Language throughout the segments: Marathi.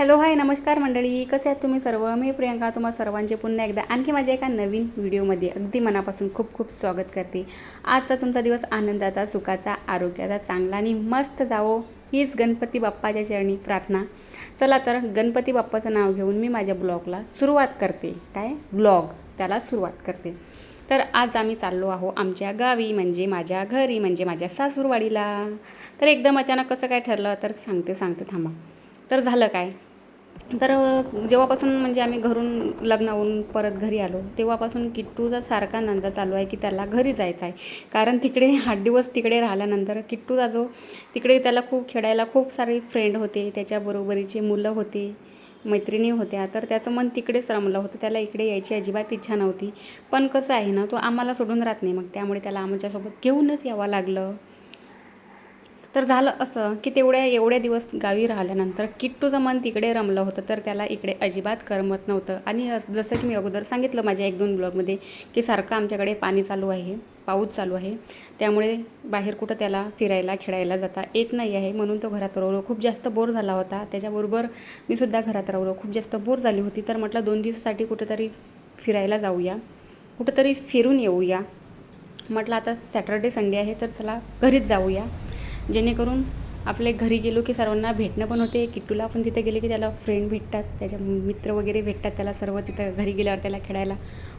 हॅलो हाय नमस्कार मंडळी. कसे आहात तुम्ही सर्व? मी प्रियंका तुम्हा सर्वांचे पुन्हा एकदा आणखी माझ्या एका नवीन व्हिडिओमध्ये अगदी मनापासून खूप खूप स्वागत करते. आजचा तुमचा दिवस आनंदाचा सुखाचा आरोग्याचा चांगला आणि मस्त जावो हीच गणपती बाप्पाच्या चरणी प्रार्थना. चला तर गणपती बाप्पाचं नाव घेऊन मी माझ्या ब्लॉगला सुरुवात करते. काय? ब्लॉग. त्याला सुरुवात करते. तर आज आम्ही चाललो आहो आमच्या गावी म्हणजे माझ्या घरी म्हणजे माझ्या सासूरवाडीला. तर एकदम अचानक कसं काय ठरलं? तर सांगते सांगते थांबा. तर झालं काय? तर जेव्हापासून म्हणजे आम्ही घरून लग्नावरून परत घरी आलो तेव्हापासून किट्टूचा सारखा नंदा चालू आहे की त्याला घरी जायचं आहे. कारण तिकडे आठ दिवस तिकडे राहिल्यानंतर किट्टूचा जो तिकडे त्याला खूप खेळायला खूप सारे फ्रेंड होते त्याच्याबरोबरीचे मुलं होते मैत्रिणी होत्या. तर त्याचं मन तिकडेच रमलं होतं. त्याला इकडे यायची अजिबात इच्छा नव्हती. पण कसं आहे ना तो आम्हाला सोडून राहत नाही. मग त्यामुळे त्याला आमच्यासोबत घेऊनच यावं लागलं. तर झालं असं की तेवढ्या एवढ्या दिवस गावी राहिल्यानंतर किट्टूचं मन तिकडे रमलं होतं तर त्याला इकडे अजिबात करमत नव्हतं. आणि जसं की मी अगोदर सांगितलं माझ्या एक दोन ब्लॉगमध्ये की सारखं आमच्याकडे पाणी चालू आहे पाऊस चालू आहे. त्यामुळे बाहेर कुठं त्याला फिरायला खेळायला जाता येत नाही आहे. म्हणून तो घरात राहिलो खूप जास्त बोर झाला होता. त्याच्याबरोबर मी सुद्धा घरात राहिलो खूप जास्त बोर झाली होती. तर म्हटलं दोन दिवसासाठी कुठंतरी फिरायला जाऊया कुठंतरी फिरून येऊया. म्हटलं आता सॅटर्डे संडे आहे तर चला घरीच जाऊया. जेणेकरून आपले घरी गेलो की सर्वांना भेटणं पण होते. किट्टूला पण तिथे गेले की त्याला फ्रेंड भेटतात त्याच्या मित्र वगैरे भेटतात त्याला सर्व तिथं घरी गेल्यावर त्याला खेळायला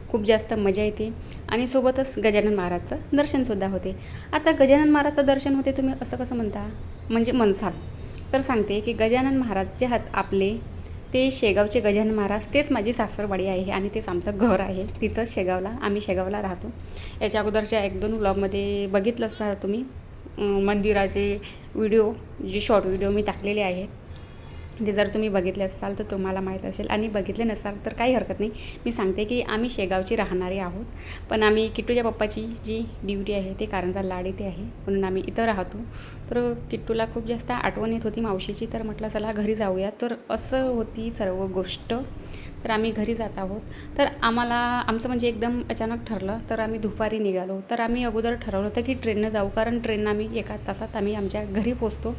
खूप जास्त मजा येते. आणि सोबतच गजानन महाराजचं दर्शनसुद्धा होते. आता गजानन महाराजचं दर्शन होते तुम्ही असं कसं म्हणता? म्हणजे मनसाल तर सांगते की गजानन महाराज जे हात आपले ते शेगावचे गजानन महाराज तेच माझी सासरवाडी आहे आणि तेच आमचं घर आहे. तिथंच शेगावला आम्ही शेगावला राहतो. याच्या अगोदरच्या एक दोन व्लॉगमध्ये बघितलं असणार तुम्ही. मंदिराचे व्हिडिओ जे शॉर्ट व्हिडिओ मी टाकलेले आहेत ते जर तुम्ही बघितले असाल तर तुम्हाला माहीत असेल. आणि बघितले नसाल तर काही हरकत नाही. मी सांगते की आम्ही शेगावची राहणारे आहोत. पण आम्ही किट्टूच्या पप्पाची जी ड्युटी आहे ते कारंजा लाड येते आहे. म्हणून आम्ही इथं राहतो. तर किट्टूला खूप जास्त आठवण येत होती. मावशीची तर म्हटलं चला घरी जाऊया. तर असं होती सर्व गोष्ट. तर आम्ही घरी जात आहोत. तर आम्हाला आमचं म्हणजे एकदम अचानक ठरलं तर आम्ही दुपारी निघालो. तर आम्ही अगोदर ठरवलं होतं की ट्रेननं जाऊ कारण ट्रेननं आम्ही एका तासात आम्ही आमच्या घरी पोचतो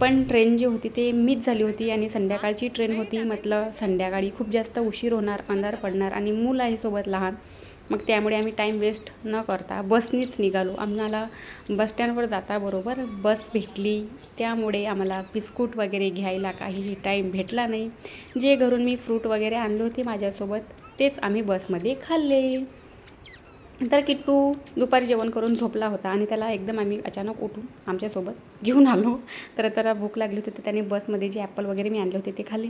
पण ट्रेन जी होती ते मिस झाली होती आणि संध्याकाळची ट्रेन होती. म्हटलं संध्याकाळी खूप जास्त उशीर होणार अंधार पडणार आणि मूल आहे सोबत लहान. मग त्यामुळे आम्ही टाईम वेस्ट न करता बसनीच निघालो. आम्हाला बसस्टँडवर जाता बरोबर बस भेटली. त्यामुळे आम्हाला बिस्कुट वगैरे घ्यायला काहीही टाईम भेटला नाही. जे घरून मी फ्रूट वगैरे आणले होते माझ्यासोबत तेच आम्ही बसमध्ये खाल्ले. तर किट्टू दुपारी जेवण करून झोपला होता आणि त्याला एकदम आम्ही अचानक उठून आमच्यासोबत घेऊन आलो. तर त्याला भूक लागली होती तर त्याने बसमध्ये जे ॲपल वगैरे मी आणले होते ते खाल्ले.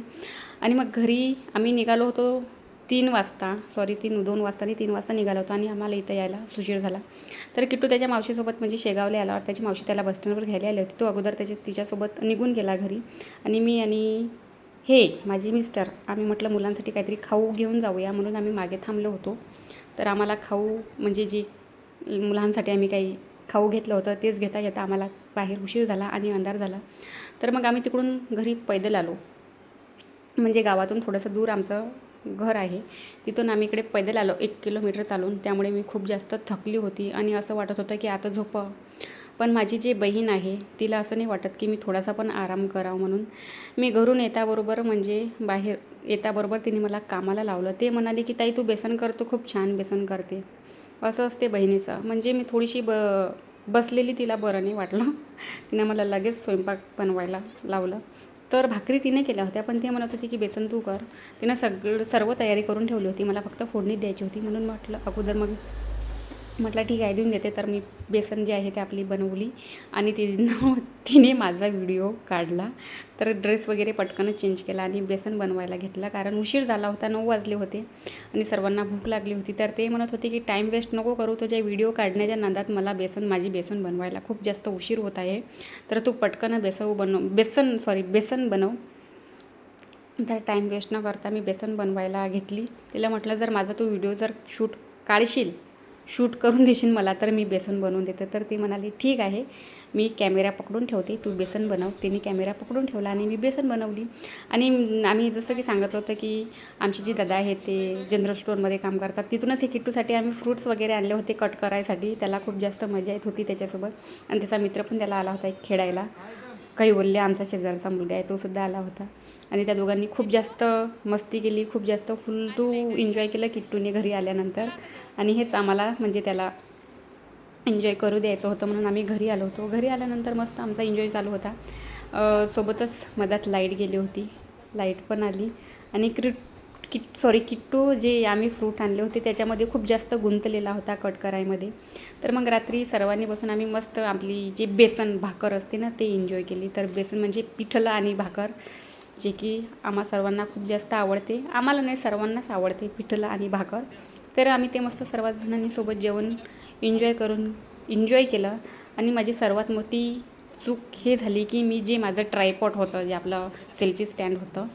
आणि मग घरी आम्ही निघालो होतो तीन वाजता सॉरी तीन दोन वाजता आणि तीन वाजता निघालो होतो आणि आम्हाला इथं यायला सुशीर झाला. तर किट्टू त्याच्या मावशीसोबत म्हणजे शेगावला आला. त्याची मावशी त्याला बसस्टँडवर घ्यायला आली होती. तो अगोदर त्याच्या तिच्यासोबत निघून गेला घरी. आणि मी आणि हे माझे मिस्टर आम्ही म्हटलं मुलांसाठी काहीतरी खाऊ घेऊन जाऊया म्हणून आम्ही मागे थांबलो होतो. तर आम्हाला खाऊ म्हणजे जे मुलांसाठी आम्ही काही खाऊ घेतलं होतं तेच घेता घेता आम्हाला बाहेर उशीर झाला आणि अंधार झाला. तर मग आम्ही तिकडून घरी पैदल आलो. म्हणजे गावातून थोडंसं दूर आमचं घर आहे. तिथून आम्ही इकडे पैदल आलो. एक किलोमीटर चालून. त्यामुळे मी खूप जास्त थकली होती आणि असं वाटत होतं की आता झोप. पण माझी जी बहीण आहे तिला असं नाही वाटत की मी थोडासा पण आराम करावं म्हणून. मी घरून येताबरोबर म्हणजे बाहेर येताबरोबर तिने मला कामाला लावलं. ते म्हणाले की ताई तू बेसन करतो खूप छान बेसन करते. असं असते बहिणीचं. म्हणजे मी थोडीशी ब बसलेली तिला बरं नाही वाटलं. तिने मला लगेच स्वयंपाक बनवायला लावलं. तर भाकरी तिने केल्या होत्या पण ते म्हणत होती की बेसन तू कर. तिनं सगळं सर्व तयारी करून ठेवली होती. मला फक्त फोडणी द्यायची होती म्हणून म्हटलं अगोदर मग म्हटलं ठीक आहे देऊन देते. तर मी बेसन जे आहे ते आपली बनवली आणि तिनं तिने माझा व्हिडिओ काढला. तर ड्रेस वगैरे पटकन चेंज केला आणि बेसन बनवायला घेतला. कारण उशीर झाला होता नऊ वाजले होते आणि सर्वांना भूक लागली होती. तर ते म्हणत होते की टाईम वेस्ट नको करू तुझ्या व्हिडिओ काढण्याच्या नादात मला बेसन माझी बेसन बनवायला खूप जास्त उशीर होत आहे. तर तू पटकन बेसन बनव बेसन सॉरी बेसन बनव. तर टाईम वेस्ट न करता मी बेसन बनवायला घेतली. तिला म्हटलं जर माझा तू व्हिडिओ जर शूट काढशील शूट करून देशील मला तर मी बेसन बनवून देते. तर ती म्हणाली ठीक आहे मी कॅमेरा पकडून ठेवते तू बेसन बनव. तिने कॅमेरा पकडून ठेवला आणि मी बेसन बनवली. आणि आम्ही जसं की सांगत होतं की आमची जी दादा आहे ते जनरल स्टोअरमध्ये काम करतात. तिथूनच हे किट्टूसाठी आम्ही फ्रूट्स वगैरे आणले होते कट करायसाठी. त्याला खूप जास्त मजा येत होती त्याच्यासोबत. आणि त्याचा मित्र पण त्याला आला होता एक खेळायला. काही बोलले आमचा शेजारचा मुलगा आहे तो सुद्धा आला होता. आणि त्या दोघांनी खूप जास्त मस्ती केली खूप जास्त फुल टू एन्जॉय केलं किट्टूने घरी आल्यानंतर. आणि हेच आम्हाला म्हणजे त्याला एन्जॉय करू द्यायचं होतं म्हणून आम्ही घरी आलो होतो. घरी आल्यानंतर मस्त आमचा एन्जॉय चालू होता. सोबतच मधात लाइट गेली होती. लाइट पण आली. आणि क्रिट किट सॉरी किट्टू जे आम्ही फ्रूट आणले होते त्याच्यामध्ये खूप जास्त गुंतलेला होता कट करायमध्ये तर मग रात्री सर्वांनी बसून आम्ही मस्त आपली जे बेसन भाकर असते ना ते एन्जॉय केली. तर बेसन म्हणजे पिठलं आणि भाकर जे की आम्हा सर्वांना खूप जास्त आवडते. आम्हाला नाही सर्वांनाच आवडते पिठलं आणि भाकर. तर आम्ही ते मस्त सर्वात जणांनी सोबत जेवण एन्जॉय करून एन्जॉय केलं. आणि माझी सर्वात मोठी चूक हे झाली की मी जे माझं ट्रायपॉट होतं जे आपलं सेल्फी स्टँड होतं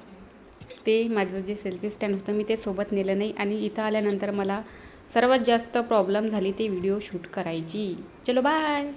ते माझं जे सेल्फी स्टँड होतं मी ते सोबत नेलं नाही. आणि इथं आल्यानंतर मला सर्वात जास्त प्रॉब्लेम झाली ते व्हिडिओ शूट करायची. चलो बाय